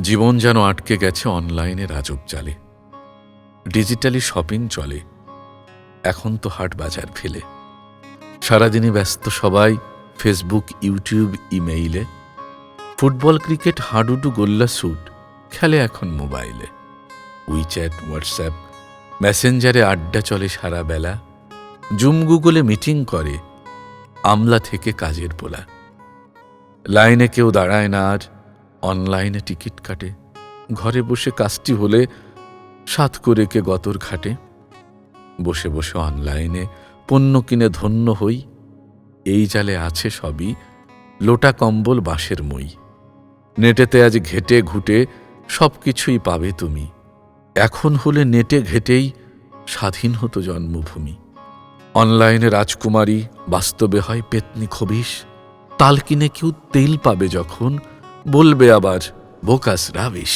জীবন যেন আটকে গেছে অনলাইনে রাজব জালে ডিজিটালি শপিং চলে। এখন তো হাট বাজার ফেলে। সারাদিনই ব্যস্ত সবাই ফেসবুক, ইউটিউব, ইমেইলে। ফুটবল, ক্রিকেট, হাডুডু, গোল্লা স্যুট খেলে এখন মোবাইলে। উইচ্যাট হোয়াটসঅ্যাপ মেসেঞ্জারে আড্ডা চলে সারা বেলা। জুম গুগলে মিটিং করে। আমলা থেকে কাজের পোলা। লাইনে কেউ দাঁড়ায় না আর অনলাইনে টিকিট কাটে। ঘরে বসে কাজটি হলে সাত করে কে গতর খাটে বসে বসে অনলাইনে পণ্য কিনে ধন্য হই। এই জালে আছে সবই লোটা কম্বল, বাঁশের মই। নেটেতে আজ ঘেটে ঘুটে সব কিছুই পাবে তুমি। এখন হলে নেটে ঘেটেই স্বাধীন হতো জন্মভূমি। অনলাইনে রাজকুমারী বাস্তবে হয় পেতনি খবিস তাল কিনে কেউ তেল পাবে যখন বলবে আবার বোকাস রাবিশ।